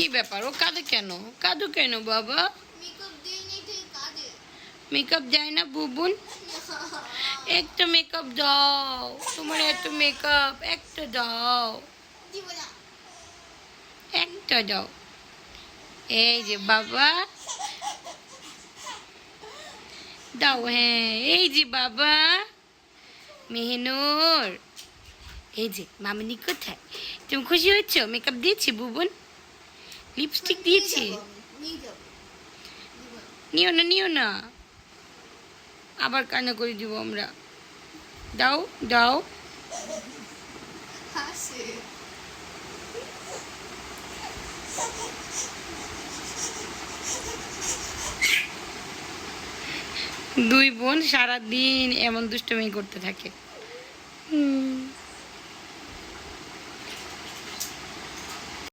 কি ব্যাপার? ও কাঁদে কেন? কাঁদো কেন বাবা? মেকআপ দিয়ে না বুবুন? একটা মেকআপ দাও। তোমার এত মেকআপ একটা দাও। একটা দাও। এই যে বাবা। দাও হ্যাঁ। এই যে বাবা। মেহনুর। এই যে মামিনি কোথায়? তুমি খুশি হচ্ছ মেকআপ দিয়েছি বুবুন? লিপস্টিক দিয়েছি। নিও না নিও না। আবার কান্না করে দিব আমরা। দাও দাও। দুই বোন সারা দিন এমন দুষ্টুমি করতে থাকে।